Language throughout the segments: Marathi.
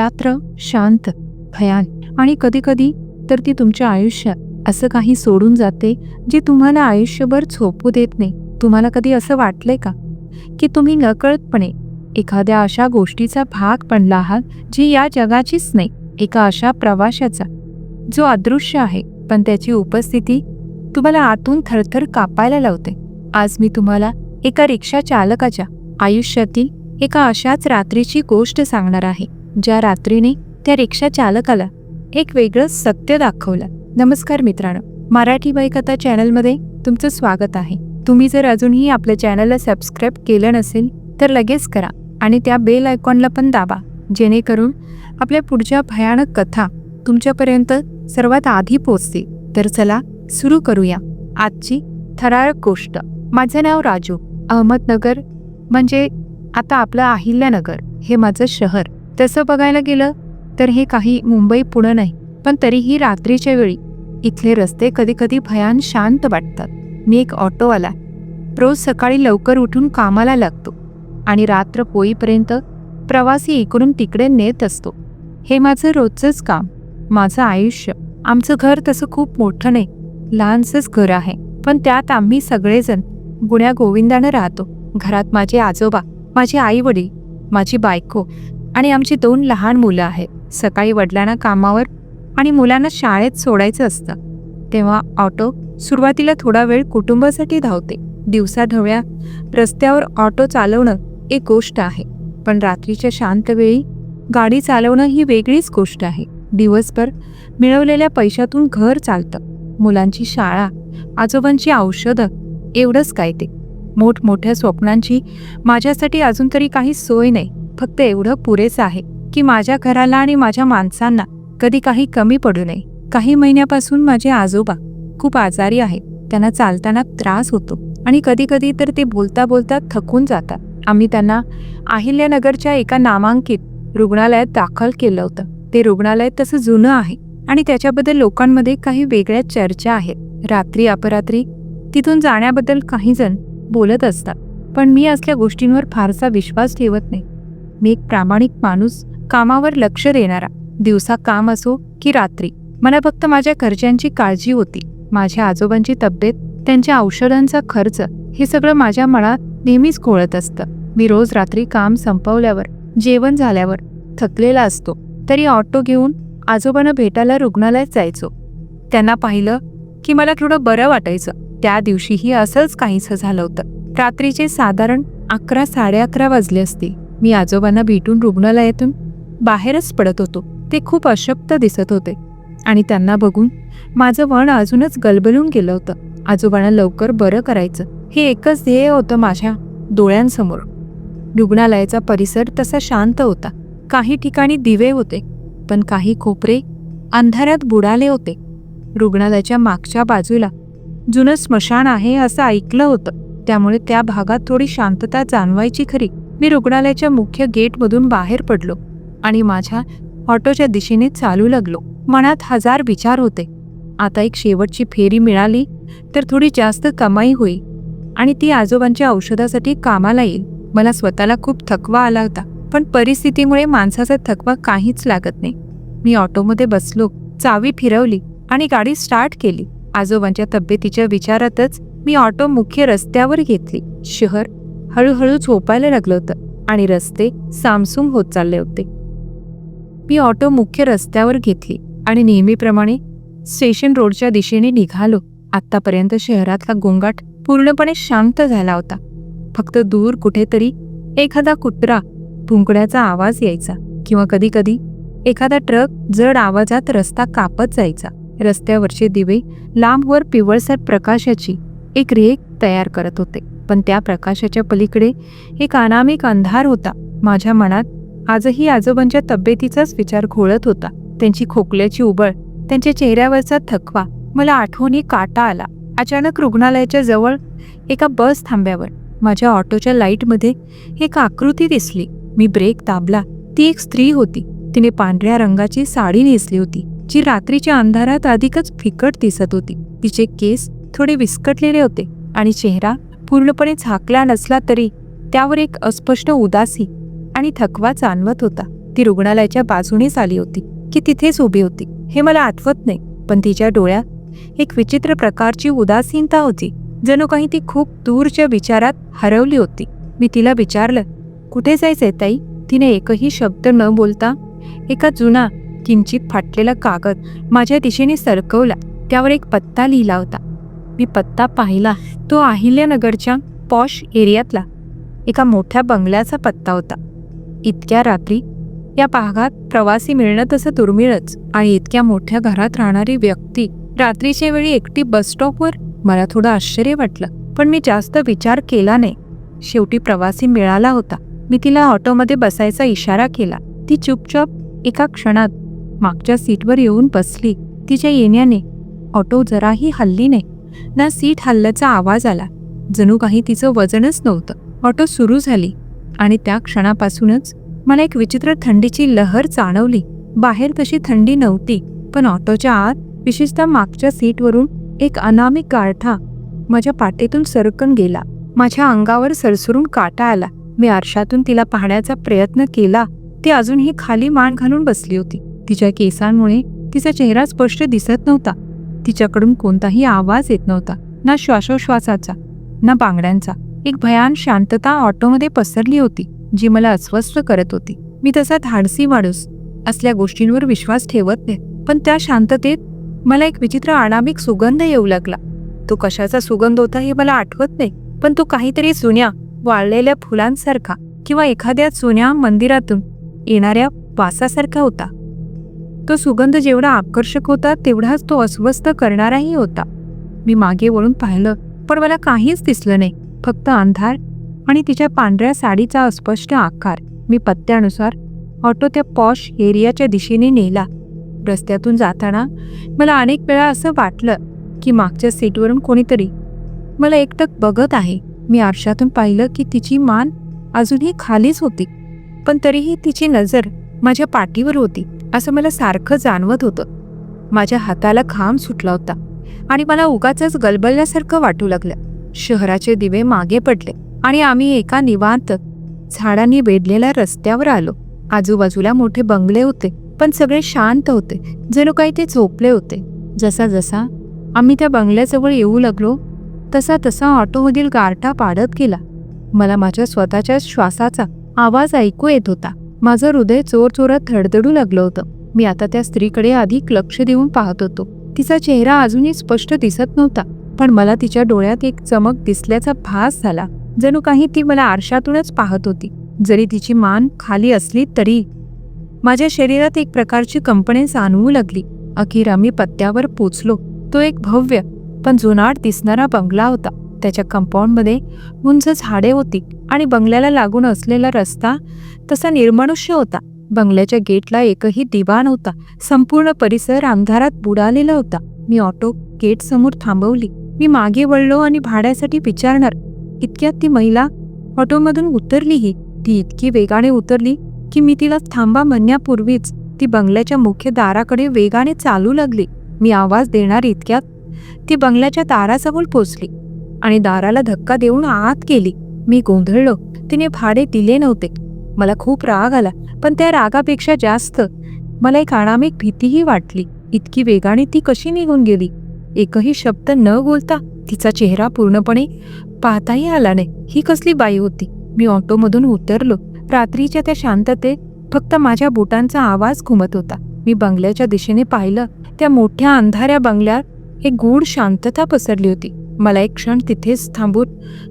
रात्र शांत भयान आणि कधीकधी तर ती तुमच्या आयुष्यात असं काही सोडून जाते जे तुम्हाला आयुष्यभर झोपू देत नाही. तुम्हाला कधी असं वाटलंय का? की तुम्ही नकळतपणे एखाद्या अशा गोष्टीचा भाग बनला आहात जी या जगाचीच नाही एका अशा प्रवाशाचा जो अदृश्य आहे. पण त्याची उपस्थिती तुम्हाला आतून थरथर कापायला लावते. आज मी तुम्हाला एका रिक्षा चालकाच्या आयुष्यातील एका अशाच रात्रीची गोष्ट सांगणार आहे. ज्या रात्रीने त्या रिक्षा चालकाला एक वेगळं सत्य दाखवलं. नमस्कार मित्रांनो मराठी बाईकथा चॅनलमध्ये तुमचं स्वागत आहे. तुम्ही जर अजूनही आपल्या चॅनलला सबस्क्राईब केलं नसेल तर लगेच करा आणि त्या बेल आयकॉनला पण दाबा जेणेकरून आपल्या पुढच्या भयानक कथा तुमच्यापर्यंत सर्वात आधी पोचतील तर चला सुरू करूया. आजची थरारक गोष्ट. माझं नाव राजू. अहमदनगर म्हणजे आता आपलं अहिल्यानगर हे माझं शहर. तसं बघायला गेलं तर हे काही मुंबई पुणं नाही पण तरीही रात्रीच्या वेळी इथले रस्ते कधीकधी भयान शांत वाटतात. मी एक ऑटोवाला रोज सकाळी लवकर उठून कामाला लागतो आणि रात्र होईपर्यंत प्रवासी इकडून तिकडे नेत असतो. हे माझं रोजचंच काम माझं आयुष्य. आमचं घर तसं खूप मोठं नाही लहानसंच घर आहे पण त्यात आम्ही सगळेजण गुण्या गोविंदानं राहतो. घरात माझे आजोबा माझे आई वडील माझी बायको आणि आमची दोन लहान मुलं आहेत. सकाळी वडिलांना कामावर आणि मुलांना शाळेत सोडायचं असतं. तेव्हा ऑटो सुरुवातीला थोडा वेळ कुटुंबासाठी धावते. दिवसाढवळ्या रस्त्यावर ऑटो चालवणं एक गोष्ट आहे. पण रात्रीच्या शांत वेळी गाडी चालवणं ही वेगळीच गोष्ट आहे. दिवसभर मिळवलेल्या पैशातून घर चालतं. मुलांची शाळा आजोबांची औषधं एवढंच काय ते. मोठमोठ्या स्वप्नांची माझ्यासाठी अजून तरी काही सोय नाही. फक्त एवढं पुरेसं आहे की माझ्या घराला आणि माझ्या माणसांना कधी काही कमी पडू नये. काही महिन्यापासून माझे आजोबा खूप आजारी आहेत. त्यांना चालताना त्रास होतो आणि कधी कधी तर ते बोलता बोलता थकून जातात. आम्ही त्यांना अहिल्यानगरच्या एका नामांकित रुग्णालयात दाखल केलं होतं. ते रुग्णालय तसं जुनं आहे आणि त्याच्याबद्दल लोकांमध्ये काही वेगळ्या चर्चा आहेत. रात्री अपरात्री तिथून जाण्याबद्दल काही जण बोलत असतात. पण मी असल्या गोष्टींवर फारसा विश्वास ठेवत नाही. मी एक प्रामाणिक माणूस कामावर लक्ष देणारा. दिवसा काम असो की रात्री. मला फक्त माझ्या घरच्यांची काळजी होती. माझ्या आजोबांची तब्येत त्यांच्या औषधांचा खर्च हे सगळं माझ्या मनात नेहमीच घोळत असतं. मी रोज रात्री काम संपवल्यावर जेवण झाल्यावर थकलेला असतो. तरी ऑटो घेऊन आजोबांना भेटायला रुग्णालयात जायचो. त्यांना पाहिलं की मला थोडं बरं वाटायचं. त्या दिवशीही असंच काहीसं झालं होतं. रात्रीचे साधारण अकरा साडे अकरा वाजले असतील. मी आजोबांना भेटून रुग्णालयातून बाहेरच पडत होतो. ते खूप अशक्त दिसत होते. आणि त्यांना बघून माझं वण अजूनच गलबलून गेलं होतं. आजोबांना लवकर बरं करायचं. हे एकच ध्येय होतं माझ्या डोळ्यांसमोर. रुग्णालयाचा परिसर तसा शांत होता. काही ठिकाणी दिवे होते पण काही खोपरे अंधारात बुडाले होते. रुग्णालयाच्या मागच्या बाजूला जुनं स्मशान आहे असं ऐकलं होतं. त्यामुळे त्या भागात थोडी शांतता जाणवायची खरी. मी रुग्णालयाच्या मुख्य गेटमधून बाहेर पडलो आणि माझ्या ऑटोच्या दिशेने चालू लागलो. मनात हजार विचार होते. आता एक शेवटची फेरी मिळाली तर थोडी जास्त कमाई होईल आणि ती आजोबांच्या औषधासाठी कामाला येईल. मला स्वतःला खूप थकवा आला होता पण परिस्थितीमुळे माणसाचा थकवा काहीच लागत नाही. मी ऑटोमध्ये बसलो चावी फिरवली आणि गाडी स्टार्ट केली. आजोबांच्या तब्येतीच्या विचारातच मी ऑटो मुख्य रस्त्यावर घेतली. शहर हळूहळू झोपायला लागलं होतं आणि रस्ते सामसूम होत चालले होते. मी ऑटो मुख्य रस्त्यावर घेतली आणि नेहमीप्रमाणे स्टेशन रोडच्या दिशेने निघालो. आत्तापर्यंत शहरातला गोंगाट पूर्णपणे शांत झाला होता. फक्त दूर कुठेतरी एखादा कुत्रा भुंकण्याचा आवाज यायचा किंवा कधीकधी एखादा ट्रक जड आवाजात रस्ता कापत जायचा. रस्त्यावरचे दिवे लांबवर पिवळसर प्रकाशाची एक रेख तयार करत होते. पण त्या प्रकाशाच्या पलीकडे एक अनामिक अंधार होता. माझ्या मनात आजही आजोबांच्या तब्येतीचाच विचार घोळत होता. त्यांची खोकल्याची उबळ त्यांच्या चेहऱ्यावरचा थकवा मला आठवणी काटा आला. अचानक रुग्णालयाच्या जवळ एका बस थांब्यावर माझ्या ऑटोच्या लाईटमध्ये एक आकृती दिसली. मी ब्रेक दाबला. ती एक स्त्री होती. तिने पांढऱ्या रंगाची साडी नेसली होती जी रात्रीच्या अंधारात अधिकच फिकट दिसत होती. तिचे केस थोडे विस्कटलेले होते आणि चेहरा पूर्णपणे झाकला नसला तरी त्यावर एक अस्पष्ट उदासी आणि थकवा जाणवत होता. ती रुग्णालयाच्या बाजूनेच आली होती की तिथेच उभी होती. हे मला आठवत नाही पण तिच्या डोळ्यात एक विचित्र प्रकारची उदासीनता होती जणू काही ती खूप दूरच्या विचारात हरवली होती. मी तिला विचारलं कुठे जायचंय ताई? तिने एकही शब्द न बोलता एका जुना किंचित फाटलेला कागद माझ्या दिशेने सरकवला. त्यावर एक पत्ता लिहिला होता. मी पत्ता पाहिला तो अहिल्यानगरच्या पॉश एरियातला एका मोठ्या बंगल्याचा पत्ता होता. इतक्या रात्री या भागात प्रवासी मिळणं तसं दुर्मिळच आणि इतक्या मोठ्या घरात राहणारी व्यक्ती रात्रीच्या वेळी एकटी बसस्टॉपवर मला थोडं आश्चर्य वाटलं पण मी जास्त विचार केला नाही. शेवटी प्रवासी मिळाला होता. मी तिला ऑटोमध्ये बसायचा इशारा केला. ती चुपचाप एका क्षणात मागच्या सीटवर येऊन बसली. तिच्या येण्याने ऑटो जराही हल्ली नाही. ना सीट हल्ल्याचा आवाज आला. जणू काही तिचं वजनच नव्हतं. ऑटो सुरू झाली आणि त्या क्षणापासूनच मला एक विचित्र थंडीची लहर जाणवली. बाहेर तशी थंडी नव्हती पण ऑटोच्या आत विशेषतः मागच्या सीटवरून एक अनामिक गारठा माझ्या पाठीतून सरकन गेला. माझ्या अंगावर सरसरून काटा आला. मी आरशातून तिला पाहण्याचा प्रयत्न केला. ती अजूनही खाली मान घालून बसली होती. तिच्या केसांमुळे तिचा चेहरा स्पष्ट दिसत नव्हता. तिच्याकडून कोणताही आवाज येत नव्हता. ना श्वासोश्वासाचा ना बांगड्यांचा. एक भयान शांतता ऑटोमध्ये पसरली होती जी मला अस्वस्थ करत होती. मी तसा धाडसी माणूस असल्या गोष्टींवर विश्वास ठेवत नाही. पण त्या शांततेत मला एक विचित्र अनामिक सुगंध येऊ लागला. तो कशाचा सुगंध होता हे मला आठवत नाही पण तो काहीतरी जुन्या वाळलेल्या फुलांसारखा किंवा एखाद्या जुन्या मंदिरातून येणाऱ्या वासासारखा होता. तो सुगंध जेवढा आकर्षक होता तेवढाच तो अस्वस्थ करणाराही होता. मी मागे वळून पाहिलं पण मला काहीच दिसलं नाही फक्त अंधार आणि तिच्या पांढऱ्या साडीचा अस्पष्ट आकार. मी पत्त्यानुसार ऑटो त्या पॉश एरियाच्या दिशेने नेला. रस्त्यातून जाताना मला अनेक वेळा असं वाटलं की मागच्या सीटवरून कोणीतरी मला एकटक बघत आहे. मी आरशातून पाहिलं की तिची मान अजूनही खालीच होती पण तरीही तिची नजर माझ्या पाठीवर होती. असं मला सारखं जाणवत होतं. माझ्या हाताला खांब सुटला होता आणि मला उगाच गलबलल्यासारखं वाटू लागलं. शहराचे दिवे मागे पडले आणि आम्ही एका निवांत झाडांनी वेढलेल्या रस्त्यावर आलो. आजूबाजूला मोठे बंगले होते पण सगळे शांत होते. जणू काही ते झोपले होते. जसा जसा आम्ही त्या बंगल्याजवळ येऊ लागलो तसा तसा ऑटोमधील गारठा पाडत गेला. मला माझ्या स्वतःच्या श्वासाचा आवाज ऐकू येत होता. माझं हृदय चोर चोरात धडधडू लागलं होतं. मी आता त्या स्त्रीकडे अधिक लक्ष देऊन पाहत होतो. तिचा चेहरा अजूनही स्पष्ट दिसत नव्हता पण मला तिच्या डोळ्यात एक चमक दिसल्याचा भास झाला. जणू काही ती मला आरशातूनच पाहत होती. जरी तिची मान खाली असली तरी माझ्या शरीरात एक प्रकारची कंपणे जाणवू लागली. अखेर आम्ही पत्त्यावर पोचलो. तो एक भव्य पण जुनाट दिसणारा बंगला होता. त्याच्या कंपाऊंडमध्ये उंच झाडे होती आणि बंगल्याला लागून असलेला रस्ता तसा निर्मनुष्य होता. बंगल्याच्या गेटला एकही दिवा नव्हता. संपूर्ण परिसर अंधारात बुडालेला होता. मी ऑटो गेट समोर थांबवली. मी मागे वळलो आणि भाड्यासाठी विचारणार. इतक्यात ती महिला ऑटोमधून उतरलीही ती इतकी वेगाने उतरली की मी तिला थांबा म्हणण्यापूर्वीच ती बंगल्याच्या मुख्य दाराकडे वेगाने चालू लागली. मी आवाज देणार इतक्यात ती बंगल्याच्या दाराजवळ पोचली. आणि दाराला धक्का देऊन आत केली मी गोंधळलो. तिने भाडे दिले नव्हते. मला खूप राग आला पण त्या रागापेक्षा जास्त. मला एक अनामिक भीतीही वाटली. इतकी वेगाने ती कशी निघून गेली? एकही शब्द न बोलता तिचा चेहरा पूर्णपणे पाहताही आला नाही. ही कसली बाई होती? मी ऑटोमधून उतरलो. रात्रीच्या त्या शांततेत फक्त माझ्या बोटांचा आवाज घुमत होता. मी बंगल्याच्या दिशेने पाहिलं. त्या मोठ्या अंधाऱ्या बंगल्यात एक गूढ शांतता पसरली होती. मला एक क्षण तिथेच थांबून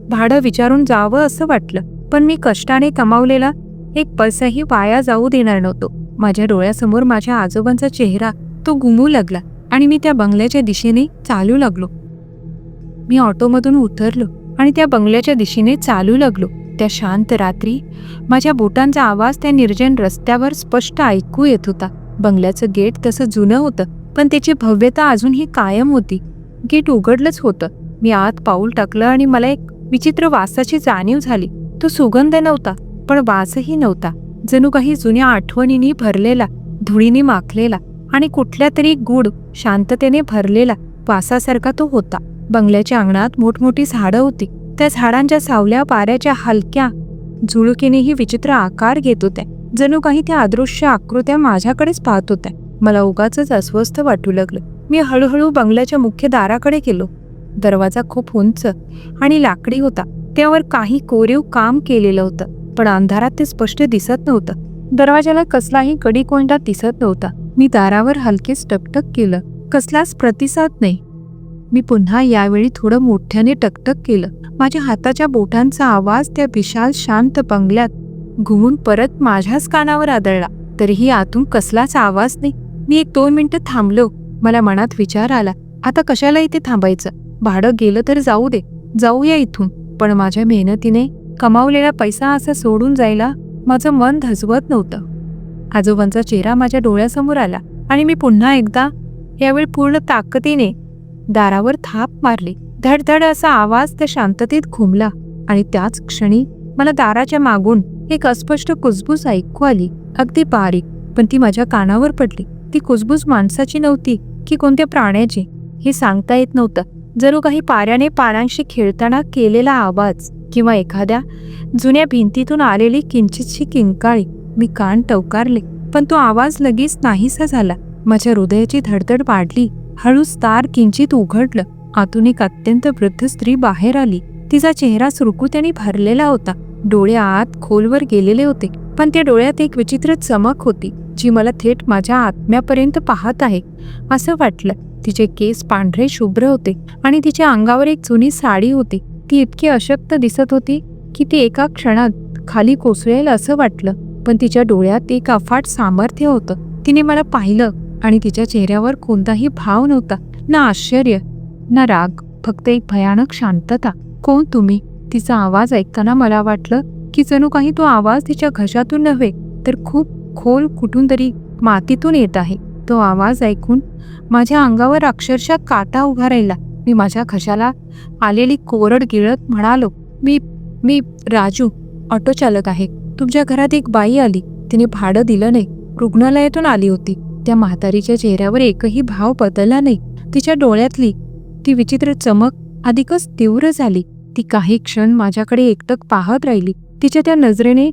भाडं विचारून जावं असं वाटलं. पण मी कष्टाने कमावलेला एक पैसाही वाया जाऊ देणार नव्हतो. माझ्या डोळ्यासमोर माझ्या आजोबांचा चेहरा तो घुमू लागला आणि मी त्या बंगल्याच्या दिशेने चालू लागलो. मी ऑटोमधून उतरलो आणि त्या बंगल्याच्या दिशेने चालू लागलो. त्या शांत रात्री माझ्या बोटांचा आवाज त्या निर्जन रस्त्यावर स्पष्ट ऐकू येत होता. बंगल्याचं गेट तसं जुनं होतं पण त्याची भव्यता अजूनही कायम होती. गेट उघडलंच होतं. मी आत पाऊल टाकलं आणि मला एक विचित्र वासाची जाणीव झाली. तो सुगंध नव्हता पण वासही नव्हता. जणू काही जुन्या आठवणींनी भरलेला धुळीने माखलेला आणि कुठल्या तरी गूढ शांततेने भरलेला वासासारखा तो होता. बंगल्याच्या अंगणात मोठमोठी झाडं होती. त्या झाडांच्या सावल्या पाऱ्याच्या हलक्या झुळुकीनेही विचित्र आकार घेत होत्या. जणू काही त्या अदृश्य आकृत्या माझ्याकडेच पाहत होत्या. मला उगाच अस्वस्थ वाटू लागलं. मी हळूहळू बंगल्याच्या मुख्य दाराकडे गेलो. दरवाजा खूप उंच आणि लाकडी होता. त्यावर काही कोरीव काम केलेलं होतं पण अंधारात ते स्पष्ट दिसत नव्हतं. दरवाजाला कसलाही कडी कोंडा दिसत नव्हता. मी दारावर हलकेच टकटक केलं. कसलाच प्रतिसाद नाही. मी पुन्हा यावेळी थोडं मोठ्याने टकटक केलं. माझ्या हाताच्या बोटांचा आवाज त्या विशाल शांत बंगल्यात घुमून परत माझ्याच कानावर आदळला. तरीही आतून कसलाच आवाज नाही. मी एक दोन मिनिटं थांबलो. मला मनात विचार आला आता कशाला इथे थांबायचं? भाडं गेलं तर जाऊ दे. जाऊया इथून. पण माझ्या मेहनतीने कमावलेला पैसा असा सोडून जायला माझं मन धजवत नव्हतं. आजोबांचा चेहरा माझ्या डोळ्यासमोर आला आणि मी पुन्हा एकदा यावेळी पूर्ण ताकदीने दारावर थाप मारली. धडधड असा आवाज त्या शांततेत घुमला आणि त्याच क्षणी मला दाराच्या मागून एक अस्पष्ट कुजबूज ऐकू आली. अगदी बारीक पण ती माझ्या कानावर पडली. ती कुजबूज माणसाची नव्हती की कोणत्या प्राण्याची हे सांगता येत नव्हतं. जणू काही पाऱ्याने पानांशी खेळताना केलेला आवाज किंवा एखाद्या जुन्या भिंतीतून आलेली किंचितशी किंकाळी मी कान टवकारले. पण तो आवाज लगेच नाहीसा झाला. माझ्या हृदयाची धडधड वाढली. हळूच तार किंचित उघडलं. आतून एक अत्यंत वृद्ध स्त्री बाहेर आली. तिचा चेहरा सुरकुत्याने भरलेला होता. डोळे आत खोलवर गेलेले होते. पण त्या डोळ्यात एक विचित्र चमक होती. जी मला थेट माझ्या आत्म्यापर्यंत पाहत आहे. असं वाटलं. तिचे केस पांढरे शुभ्र होते आणि तिच्या अंगावर एक जुनी साडी होती. ती इतकी अशक्त दिसत होती की ती एका क्षणात खाली कोसळेल असं वाटलं. पण तिच्या डोळ्यात एक अफाट सामर्थ्य होतं. तिने मला पाहिलं आणि तिच्या चेहऱ्यावर कोणताही भाव नव्हता. ना आश्चर्य ना राग फक्त एक भयानक शांतता. कोण तुम्ही? तिचा आवाज ऐकताना मला वाटलं की जणू काही तो आवाज तिच्या घशातून नव्हे तर खूप खोल कुठून तरी मातीतून येत आहे. तो आवाज ऐकून माझ्या अंगावर अक्षरशः काटा उभा राहिला. मी माझ्या घशाला आलेली कोरड गिळत म्हणालो मी मी राजू ऑटो चालक आहे. तुमच्या घरात एक बाई आली. तिने भाडं दिलं नाही. रुग्णालयातून आली होती. त्या म्हातारीच्या चेहऱ्यावर एकही भाव बदलला नाही. तिच्या डोळ्यातली ती विचित्र चमक अधिकच तीव्र झाली. ती काही क्षण माझ्याकडे एकटक पाहत राहिली. तिच्या त्या नजरेने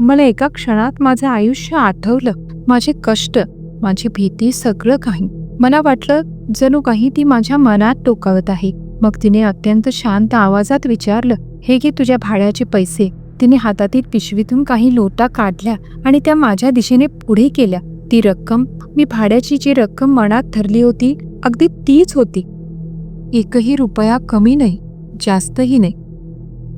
मला एका क्षणात माझं आयुष्य आठवलं. माझे कष्ट माझी भीती सगळं काही. मला वाटलं जणू काही ती माझ्या मनात टोकावत आहे. मग तिने अत्यंत शांत आवाजात विचारलं हे घे तुझ्या भाड्याचे पैसे. तिने हातातील पिशवीतून काही लोटा काढल्या आणि त्या माझ्या दिशेने पुढे केल्या. ती रक्कम मी भाड्याची जी रक्कम मनात धरली होती अगदी तीच होती. एकही रुपया कमी नाही जास्तही नाही.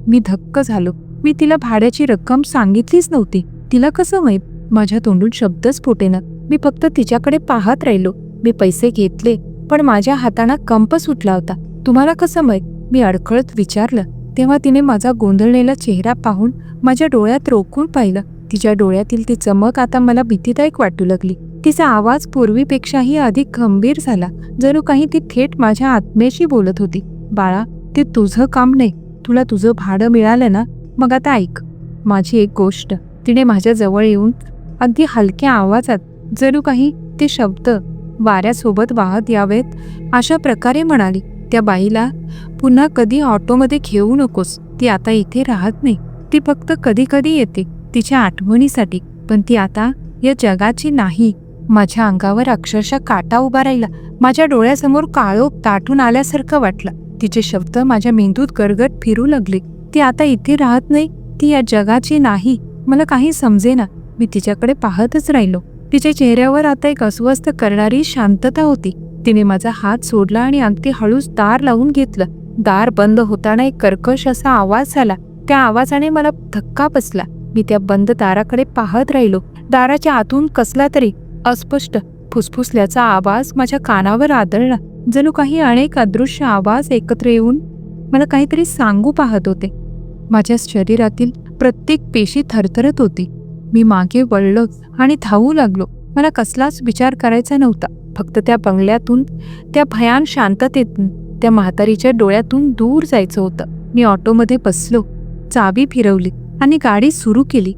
मी धक्क झालो. मी तिला भाड्याची रक्कम सांगितलीच नव्हती. तिला कसं माहीत? माझ्या तोंडून शब्दच फुटेना. मी फक्त तिच्याकडे पाहत राहिलो. मी पैसे घेतले पण माझ्या हाताना कंप सुटला होता. तुम्हाला कसं माहीत? मी अडखळत विचारलं. तेव्हा तिने माझा गोंधळलेला चेहरा पाहून माझ्या डोळ्यात रोखून पाहिलं. तिच्या डोळ्यातील ती चमक आता मला भीतीदायक वाटू लागली. तिचा आवाज पूर्वीपेक्षाही अधिक गंभीर झाला. जणू काही ती थेट माझ्या आत्म्याशी बोलत होती. बाळा ते तुझं काम नाही. तुला तुझं भाडं मिळालं ना मग आता ऐक. माझी एक गोष्ट. तिने माझ्या जवळ येऊन अगदी हलक्या आवाजात जणू काही ते शब्द वाऱ्यासोबत वाहत यावेत अशा प्रकारे म्हणाली त्या बाईला पुन्हा कधी ऑटोमध्ये घेऊ नकोस. ती आता इथे राहत नाही. ती फक्त कधी कधी येते तिच्या आठवणीसाठी. पण ती आता या जगाची नाही. माझ्या अंगावर अक्षरशः काटा उभा राहिला. माझ्या डोळ्यासमोर काळोख ताटून आल्यासारखं वाटलं. तिचे शब्द माझ्या मेंदूत गरगट फिरू लागले. ती आता इथे राहत नाही ती या जगाची नाही. मला काही समजेना मी तिच्याकडे पाहतच राहिलो. तिच्या चेहऱ्यावर आता एक अस्वस्थ करणारी शांतता होती. तिने माझा हात सोडला आणि अगदी हळूच दार लावून घेतलं. दार बंद होताना एक कर्कश असा आवाज झाला त्या आवाजाने मला धक्का बसला. मी त्या बंद दाराकडे पाहत राहिलो. दाराच्या आतून कसला तरी अस्पष्ट फुसफुसल्याचा आवाज माझ्या कानावर आदळला. जणू काही अनेक अदृश्य आवाज एकत्र येऊन मला काहीतरी सांगू पाहत होते. माझ्या शरीरातील प्रत्येक पेशी थरथरत होती. मी मागे वळलो आणि धावू लागलो. मला कसलाच विचार करायचा नव्हता. फक्त त्या बंगल्यातून त्या भयान शांततेतून त्या म्हातारीच्या डोळ्यातून दूर जायचं होतं. मी ऑटोमध्ये बसलो चावी फिरवली आणि गाडी सुरू केली.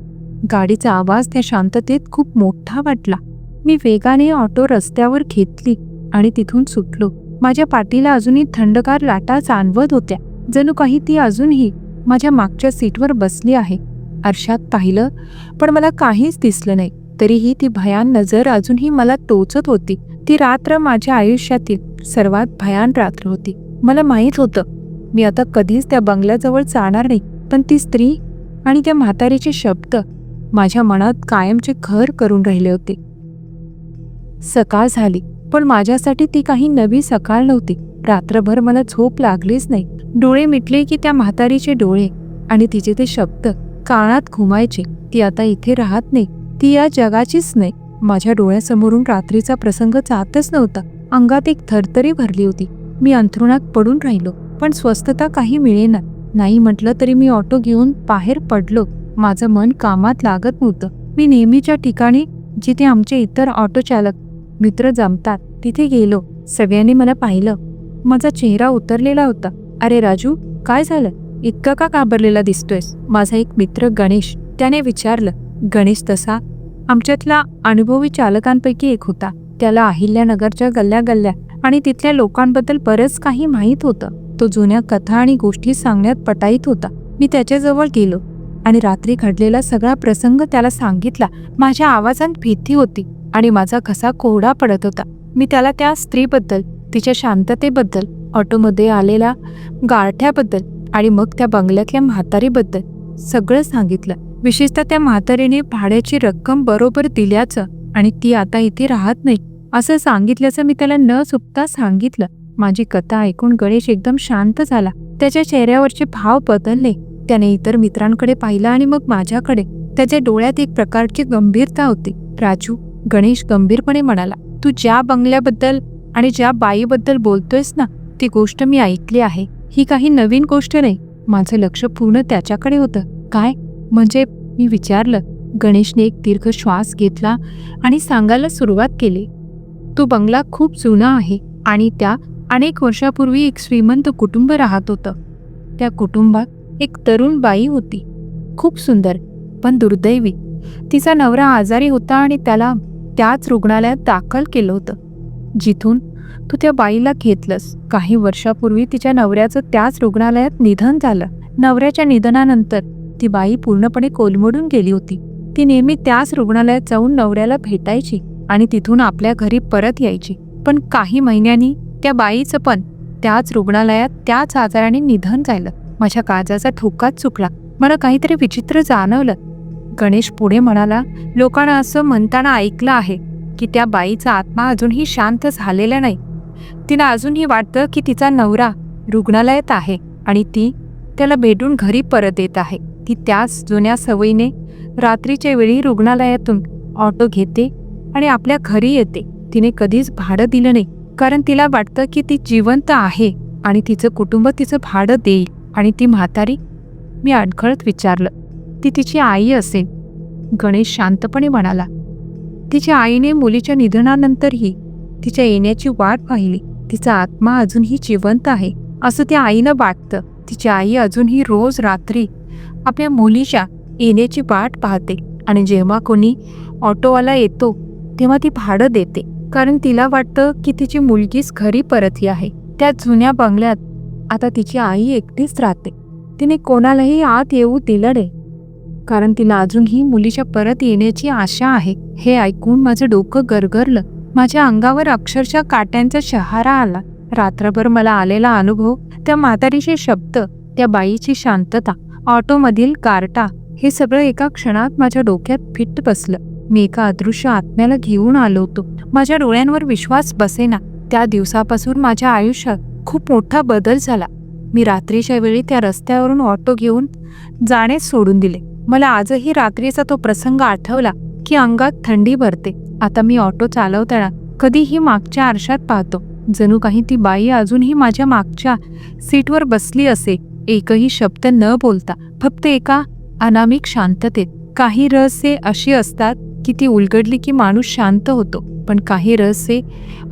गाडीचा आवाज त्या शांततेत खूप मोठा वाटला. मी वेगाने ऑटो रस्त्यावर घेतली आणि तिथून सुटलो. माझ्या पाठीला अजूनही थंडगार लाटा जाणवत होत्या. जणू काही ती अजूनही माझ्या मागच्या सीटवर बसली आहे. आरशात पाहिलं पण मला काहीच दिसलं नाही. तरीही ती भयान नजर अजूनही मला टोचत होती. ती रात्र माझ्या आयुष्यातील सर्वात भयान रात्र होती. मला माहीत होतं मी आता कधीच त्या बंगल्याजवळ जाणार नाही पण ती स्त्री आणि त्या म्हातारीचे शब्द माझ्या मनात कायमचे घर करून राहिले होते. सकाळ झाली पण माझ्यासाठी ती काही नवी सकाळ नव्हती. रात्रभर मला झोप लागलीच नाही. डोळे मिटले की त्या म्हातारीचे डोळे आणि तिचे ते शब्द कानात घुमायचे ती आता इथे राहत नाही. ती या जगाचीच नाही. माझ्या डोळ्यासमोरून रात्रीचा प्रसंग जातच नव्हता. अंगात एक थरथरी भरली होती. मी अंथरुणात पडून राहिलो पण स्वस्थता काही मिळेना. नाही म्हटलं तरी मी ऑटो घेऊन बाहेर पडलो. माझं मन कामात लागत नव्हतं. मी नेहमीच्या ठिकाणी जिथे आमचे इतर ऑटो चालक मित्र जमतात तिथे गेलो. सगळ्यांनी मला पाहिलं. माझा चेहरा उतरलेला होता. अरे राजू काय झालं? इतका का काबरलेला दिसतोयस? माझा एक मित्र गणेश. त्याने विचारलं गणेश तसा? आमच्यातला अनुभवी चालकांपैकी एक होता. त्याला अहिल्यानगरच्या गल्ल्या गल्ल्या आणि तिथल्या लोकांबद्दल बरंच काही माहीत होतं. तो जुन्या कथा आणि गोष्टी सांगण्यात पटाईत होता. मी त्याच्याजवळ गेलो आणि रात्री घडलेला सगळा प्रसंग त्याला सांगितला. माझ्या आवाजात भीती होती आणि माझा घसा कोरडा पडत होता. मी त्याला त्या स्त्रीबद्दल तिच्या शांततेबद्दल ऑटोमध्ये आलेल्या गारठ्याबद्दल आणि मग त्या बंगल्यातल्या म्हातारीबद्दल सगळं सांगितलं. विशेषतः त्या म्हातारीने भाड्याची रक्कम बरोबर दिल्याचं आणि ती आता इथे राहत नाही असं सांगितल्याचं मी त्याला न चुकता सांगितलं. माझी कथा ऐकून गणेश एकदम शांत झाला. त्याच्या चेहऱ्यावरचे भाव बदलले. त्याने इतर मित्रांकडे पाहिलं आणि मग माझ्याकडे. त्याच्या डोळ्यात एक प्रकारची गंभीरता होती. राजू गणेश गंभीरपणे म्हणाला तू ज्या बंगल्याबद्दल आणि ज्या बाईबद्दल बोलतोयस ना ती गोष्ट मी ऐकली आहे. ही काही नवीन गोष्ट नाही. माझं लक्ष पूर्ण त्याच्याकडे होतं. काय? म्हणजे मी विचारलं गणेशने एक दीर्घ श्वास घेतला आणि सांगायला सुरुवात केली. तो बंगला खूप जुना आहे आणि त्या अनेक वर्षापूर्वी एक श्रीमंत कुटुंब राहत होतं. त्या कुटुंबात एक तरुण बाई होती. खूप सुंदर पण दुर्दैवी. तिचा नवरा आजारी होता आणि त्याला त्याच रुग्णालयात दाखल केलं होतं. जिथून तू त्या बाईला घेतलंस. काही वर्षापूर्वी तिच्या नवऱ्याचं त्याच रुग्णालयात निधन झालं. नवऱ्याच्या निधनानंतर ती बाई पूर्णपणे कोलमडून गेली होती. ती नेहमी त्याच रुग्णालयात जाऊन नवऱ्याला भेटायची आणि तिथून आपल्या घरी परत यायची. पण काही महिन्यांनी त्या बाईचं पण त्याच रुग्णालयात त्याच आजाराने निधन झालं. माझ्या काळजाचा ठोकाच चुकला. मला काहीतरी विचित्र जाणवलं. गणेश पुढे म्हणाला लोकांना असं म्हणताना ऐकलं आहे. की त्या बाईचा आत्मा अजूनही शांत झालेला नाही. तिला अजूनही वाटतं की तिचा नवरा रुग्णालयात आहे आणि ती त्याला भेटून घरी परत येत आहे. ती त्याच जुन्या सवयीने रात्रीच्या वेळी रुग्णालयातून ऑटो घेते आणि आपल्या घरी येते. तिने कधीच भाडं दिलं नाही कारण तिला वाटतं की ती जिवंत आहे आणि तिचं कुटुंब तिचं भाडं देईल. आणि ती म्हातारी मी अडखळत विचारलं ती तिची आई असेल? गणेश शांतपणे म्हणाला तिच्या आईने मुलीच्या निधनानंतरही तिच्या येण्याची वाट पाहिली. तिचा आत्मा अजूनही जिवंत आहे असं त्या आईनं वाटतं. तिची आई अजूनही रोज रात्री आपल्या मुलीच्या येण्याची वाट पाहते आणि जेव्हा कोणी ऑटोवाला येतो तेव्हा ती भाडं देते. कारण तिला वाटतं की तिची मुलगीच घरी परतली आहे. त्या जुन्या बंगल्यात आता तिची आई एकटीच राहते. तिने कोणालाही आत येऊ दिलं नाही. कारण तिला अजूनही मुलीच्या परत येण्याची आशा आहे. हे ऐकून माझं डोकं गरगरलं. माझ्या अंगावर अक्षरशः काट्यांचा शहारा आला. रात्रभर मला आलेला अनुभव त्या म्हातारीचे शब्द त्या बाईची शांतता ऑटोमधील कार्टा हे सगळं एका क्षणात माझ्या डोक्यात फिट बसलं. मी एका अदृश्य आत्म्याला घेऊन आलो होतो. माझ्या डोळ्यांवर विश्वास बसेना. त्या दिवसापासून माझ्या आयुष्यात खूप मोठा बदल झाला. मी रात्रीच्या वेळी त्या रस्त्यावरून ऑटो घेऊन जाणे सोडून दिले. मला आजही रात्रीचा तो प्रसंग आठवला की अंगात थंडी भरते. आता मी ऑटो चालवताना कधीही मागच्या आरशात पाहतो. जणू काही ती बाई अजूनही माझ्या मागच्या सीटवर बसली असे. एकही शब्द न बोलता फक्त एका अनामिक शांततेत. काही रहस्ये अशी असतात की ती उलगडली की माणूस शांत होतो. पण काही रहस्ये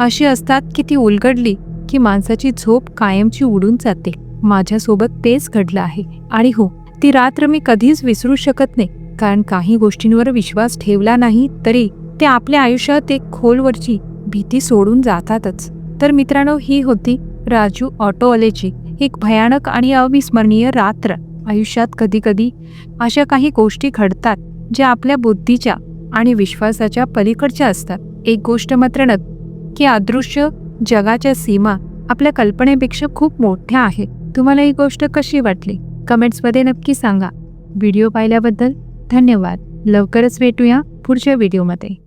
अशी असतात की ती उलगडली की माणसाची झोप कायमची उडून जाते. माझ्यासोबत तेच घडलं आहे. आणि हो ती रात्र मी कधीच विसरू शकत नाही. कारण काही गोष्टींवर विश्वास ठेवला नाही तरी ते आपल्या आयुष्यात एक खोलवरची भीती सोडून जातातच. तर मित्रांनो ही होती राजू ऑटोवालेची एक भयानक आणि अविस्मरणीय रात्र. आयुष्यात कधीकधी अशा काही गोष्टी घडतात ज्या आपल्या बुद्धीच्या आणि विश्वासाच्या पलीकडच्या असतात. एक गोष्ट मात्र नक्की की अदृश्य जगाच्या सीमा आपल्या कल्पनेपेक्षा खूप मोठ्या आहेत तुम्हाला ही गोष्ट कशी वाटली? कमेंट्समध्ये नक्की सांगा. व्हिडिओ पाहिल्याबद्दल धन्यवाद. लवकरच भेटूया पुढच्या व्हिडिओमध्ये.